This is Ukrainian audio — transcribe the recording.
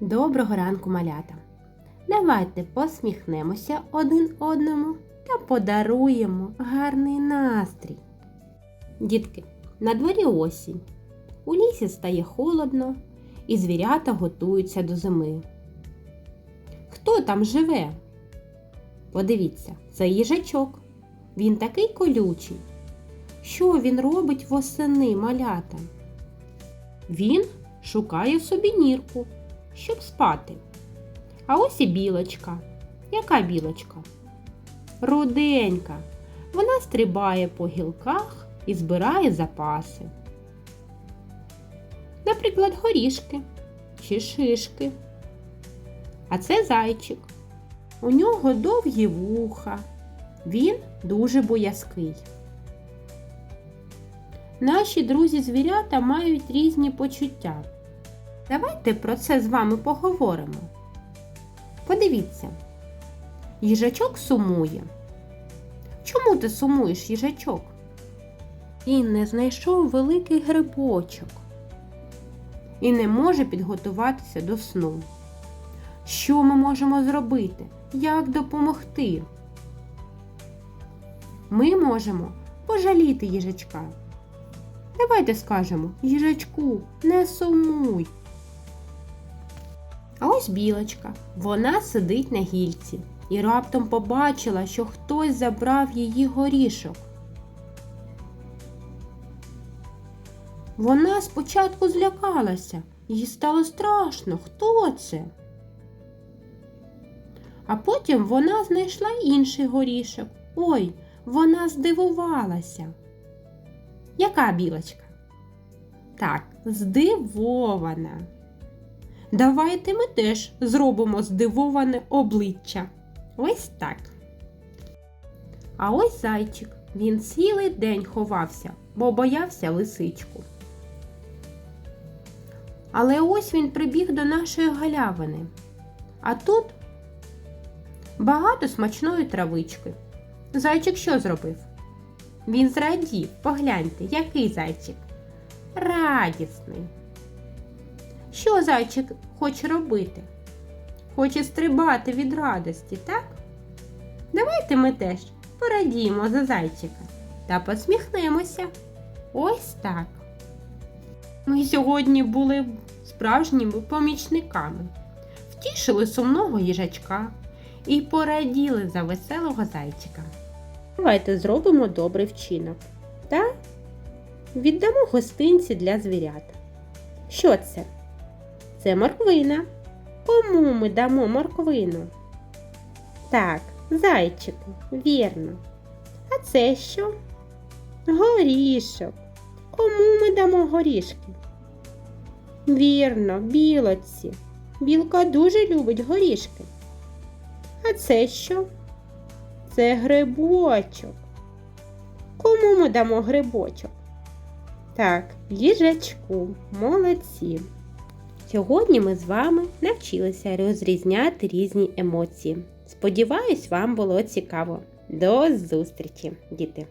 Доброго ранку, малята! Давайте посміхнемося один одному та подаруємо гарний настрій. Дітки, на дворі осінь. У лісі стає холодно, і звірята готуються до зими. Хто там живе? Подивіться, це їжачок. Він такий колючий. Що він робить восени малята? Він шукає собі нірку, щоб спати. А ось і білочка. Яка білочка? Руденька. Вона стрибає по гілках і збирає запаси. Наприклад, горішки чи шишки. А це зайчик. У нього довгі вуха. Він дуже боязкий. Наші друзі-звірята мають різні почуття. Давайте про це з вами поговоримо. Подивіться, їжачок сумує. Чому ти сумуєш, їжачок? Він не знайшов великий грибочок і не може підготуватися до сну. Що ми можемо зробити? Як допомогти? Ми можемо пожаліти їжачка. Давайте скажемо їжачку, не сумуй. А ось білочка. Вона сидить на гільці і раптом побачила, що хтось забрав її горішок. Вона спочатку злякалася, їй стало страшно, хто це? А потім вона знайшла інший горішок. Ой, вона здивувалася. Яка білочка? Так, здивована. Давайте ми теж зробимо здивоване обличчя. Ось так. А ось зайчик. Він цілий день ховався, бо боявся лисичку. Але ось він прибіг до нашої галявини. А тут багато смачної травички. Зайчик що зробив? Він зрадів. Погляньте, який зайчик. Радісний. Що зайчик хоче робити? Хоче стрибати від радості, так? Давайте ми теж порадіємо за зайчика та посміхнемося. Ось так. Ми сьогодні були справжніми помічниками, втішили сумного їжачка і пораділи за веселого зайчика. Давайте зробимо добрий вчинок та віддамо гостинці для звірят. Що це? Це морквина. Кому ми дамо морквину? Так, зайчику, вірно. А це що? Горішок. Кому ми дамо горішки? Вірно, білоці. Білка дуже любить горішки. А це що? Це грибочок. Кому ми дамо грибочок? Так, їжачку, молодці. Сьогодні ми з вами навчилися розрізняти різні емоції. Сподіваюсь, вам було цікаво. До зустрічі, діти!